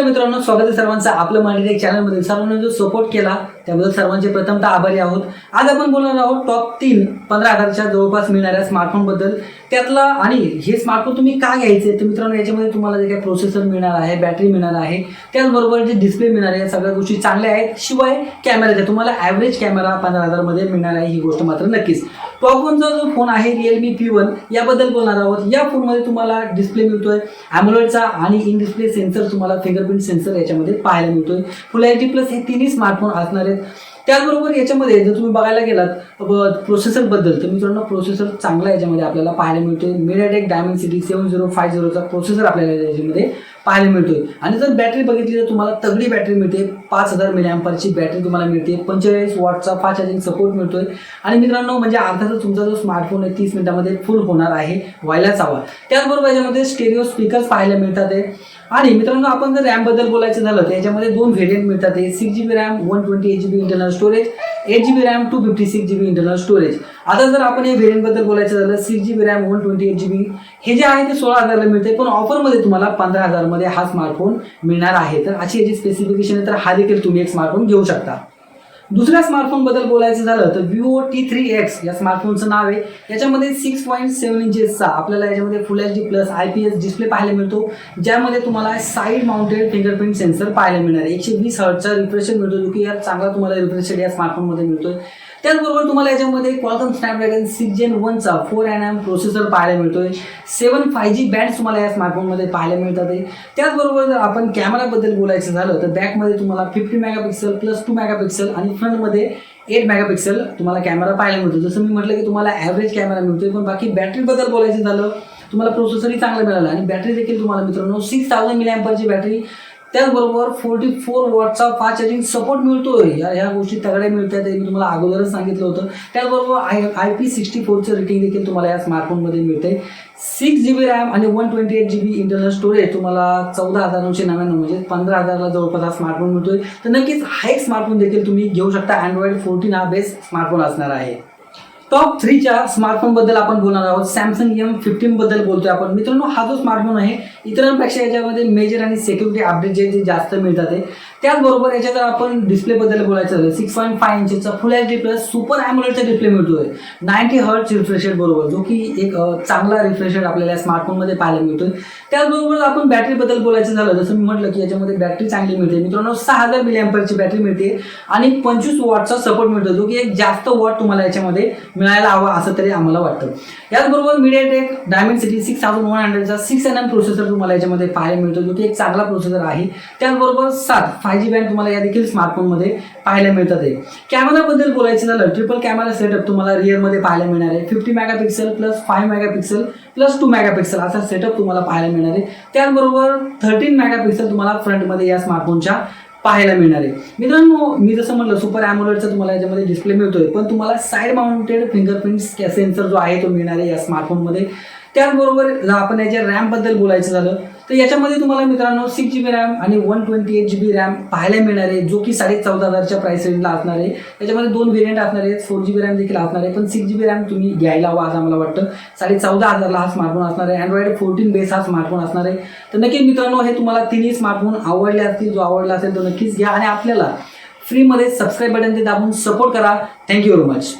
नमस्कार मित्रांनो स्वागत आहे सर्वांचं आपलं मराठी चॅनलमध्ये सर्वांनी जो सपोर्ट केला त्याबद्दल सर्वांचे प्रथमतः आभारी आहोत. आज आपण बोलणार आहोत टॉप तीन पंधरा हजारच्या जवळपास मिळणाऱ्या स्मार्टफोनबद्दल त्यातला आणि हे स्मार्टफोन तुम्ही का घ्यायचे? तर मित्रांनो याच्यामध्ये तुम्हाला जे काही प्रोसेसर मिळणार आहे बॅटरी मिळणार आहे त्याचबरोबर जे डिस्प्ले मिळणार आहे सगळ्या गोष्टी चांगल्या आहेत. शिवाय कॅमेराच्या तुम्हाला ॲव्हरेज कॅमेरा पंधरा हजारमध्ये मिळणार आहे ही गोष्ट मात्र नक्कीच. टॉपवनचा जो फोन आहे रिअलमी पी वन याबद्दल बोलणार आहोत. या फोनमध्ये तुम्हाला डिस्प्ले मिळतोय. अॅमोलेडचा आणि इन डिस्प्ले सेन्सर तुम्हाला फिंगरप्रिंट सेन्सर याच्यामध्ये पाहायला मिळतोय. फुल एच डी प्लस हे तिन्ही स्मार्टफोन असणार आहेत. त्याचबरोबर याच्यामध्ये जर तुम्ही बघायला गेलात प्रोसेसरबद्दल तर मित्रांनो प्रोसेसर चांगला याच्यामध्ये आपल्याला पाहायला मिळतोय. MediaTek Dimensity seven zero five झिरोचा processor आपल्याला याच्यामध्ये पाहायला मिळतोय. आणि जर बॅटरी बघितली तर तुम्हाला तगडी बॅटरी मिळते. पाच हजार मिलियम्परची बॅटरी तुम्हाला मिळते. पंचेचाळीस वॉटचा फास्ट चार्जिंग सपोर्ट मिळतोय. आणि मित्रांनो म्हणजे अर्थातच तुमचा जो स्मार्टफोन आहे तीस मिनिटामध्ये फुल होणार आहे व्हायलाच हवा. त्याचबरोबर याच्यामध्ये स्टेरिओ स्पीकर्स पाहायला मिळतात आहे. आणि मित्रांनो आपण जर रॅमबद्दल बोलायचं झालं तर याच्यामध्ये दोन व्हेरियंट मिळतात आहे. Six G B RAM one twenty eight G B internal storage eight G B RAM two fifty six G B internal storage आता जर आपण या व्हेरियंटबद्दल बोलायचं झालं six G B RAM one twenty eight G B हे जे आहे ते सोळा हजारला मिळते पण ऑफरमध्ये तुम्हाला पंधरा हजारमध्ये हा स्मार्टफोन मिळणार आहे. तर अशी याची स्पेसिफिकेशन आहे तर हा देखील तुम्ही एक स्मार्टफोन घेऊ शकता. दुसऱ्या स्मार्टफोनबद्दल बोलायचं झालं तर विवो टी थ्री एक्स या स्मार्टफोनचं नाव आहे. याच्यामध्ये सिक्स पॉईंट सेव्हन इंचेसचा आपल्याला याच्यामध्ये full H D plus I P S display पाहायला मिळतो. ज्यामध्ये तुम्हाला साईड माउंटेड फिंगरप्रिंट सेन्सर पाहायला मिळणार आहे. एकशे वीस हर्टचा रिफ्रेशन मिळतो. जो की यार चांगला तुम्हाला रिफ्रेश या स्मार्टफोनमध्ये मिळतोय. त्याचबरोबर तुम्हाला याच्यामध्ये क्वालकम स्नॅपड्रॅगन सिक्स जेन वनचा फोर एन एम प्रोसेसर पाहायला मिळतोय. सेवन फाय जी बँड तुम्हाला या स्मार्टफोनमध्ये पाहायला मिळतात. आहे. त्याचबरोबर जर आपण कॅमेराबद्दल बोलायचं झालं तर बॅकमध्ये तुम्हाला fifty megapixel plus two megapixel आणि फ्रंटमध्ये एट मेगापिक्सल तुम्हाला कॅमेरा पाहायला मिळतो. जसं मी म्हटलं की तुम्हाला ॲव्हरेज कॅमेरा मिळतोय पण बाकी बॅटरीबद्दल बोलायचं झालं तुम्हाला प्रोसेसरही चांगलं मिळालं. आणि बॅटरी देखील तुम्हाला मित्रांनो सिक्स थाउजंड मिली बॅटरी त्याचबरोबर फोर्टी फोर वॉटचा फास्ट चार्जिंग सपोर्ट मिळतो या ह्या गोष्टी तगड्या मिळतात हे मी तुम्हाला अगोदरच सांगितलं होतं. त्याचबरोबर आय आय पी सिक्स्टी फोरचं रेटिंग देखील तुम्हाला या स्मार्टफोनमध्ये मिळते सिक्स जी बी रॅम आणि one twenty eight G B internal storage तुम्हाला चौदा हजार नऊशे नव्याण्णव म्हणजे पंधरा हजारला जवळपास हा स्मार्टफोन मिळतोय. तर नक्कीच हा एक स्मार्टफोन देखील तुम्ही घेऊ शकता. अँड्रॉइड फोर्टीन हा बेस्ट स्मार्टफोन असणार आहे. टॉप थ्रीच्या स्मार्टफोनबद्दल आपण बोलणार आहोत. सॅमसंग एम फिफ्टीन बद्दल बोलतोय आपण. मित्रांनो हा जो स्मार्टफोन आहे इतरांपेक्षा याच्यामध्ये मेजर आणि सिक्युरिटी अपडेट जे जे जास्त मिळतात आहे. त्याचबरोबर याच्यात जर आपण डिस्प्ले बद्दल बोलायचं झालं. Six point five इंचचा full H D plus super ॲम्युलेटचा display मिळतोय. नाईन्टी हर्ट रिफ्रेशर बरोबर जो की एक चांगला रिफ्रेशर आपल्याला स्मार्टफोनमध्ये पाहायला मिळतोय. त्याचबरोबर आपण बॅटरीबद्दल बोलायचं झालं जसं मी म्हटलं की याच्यामध्ये बॅटरी चांगली मिळते. मित्रांनो सहा हजार मिली अँपरची बॅटरी मिळते आणि पंचवीस वॉटचा सपोर्ट मिळतो जो की एक जास्त वॉट तुम्हाला याच्यामध्ये मिळायला हवा असं तरी आम्हाला वाटतं. याचबरोबर MediaTek Dimensity six thousand one हंड्रेडचा six N M processor तुम्हाला याच्यामध्ये पाहायला मिळतो जो की एक चांगला प्रोसेसर आहे. त्याचबरोबर सात फाय जी बँड तुम्हाला या देखील स्मार्टफोनमध्ये पाहायला मिळतात आहे कॅमेराबद्दल बोलायचं झालं ट्रिपल कॅमेरा सेटअप तुम्हाला रिअरमध्ये पाहायला मिळणार आहे. Fifty megapixel plus five megapixel plus two megapixel असा सेटअप तुम्हाला पाहायला मिळणार आहे. त्याचबरोबर थर्टीन मेगापिक्सल तुम्हाला फ्रंटमध्ये या स्मार्टफोनच्या पाहायला मिळणार आहे. मित्रांनो मी जसं म्हटलं सुपर ॲमोलेडचा तुम्हाला याच्यामध्ये डिस्प्ले मिळतोय. पण तुम्हाला साईड माउंटेड फिंगरप्रिंट सेन्सर जो आहे तो मिळणार आहे या स्मार्टफोनमध्ये त्याचबरोबर आपण याच्या रॅमबद्दल बोलायचं झालं. तर याच्यामध्ये तुम्हाला मित्रांनो सिक्स जी बी रॅम आणि one twenty eight G B RAM पाहायला मिळणार आहे जो की साडे चौदा हजारच्या प्राइस रेंजला असणार. आहे त्याच्यामध्ये दोन व्हेरियंट असणार आहेत. फोर जी बी रॅम देखील असणार आहे पण सिक्स जी बी रॅम तुम्ही घ्यायला हवा असं मला वाटतं. साडे चौदा हजारला हा स्मार्टफोन असणार आहे. अँड्रॉइड फोर्टीन बेस हा स्मार्टफोन असणार आहे. तर नक्की मित्रांनो हे तुम्हाला तिन्ही स्मार्टफोन आवडले असतील जो आवडला असेल तो नक्कीच घ्या. आणि आपल्याला फ्रीमध्ये सबस्क्राईब बटन ते दाबून सपोर्ट करा. Thank you very much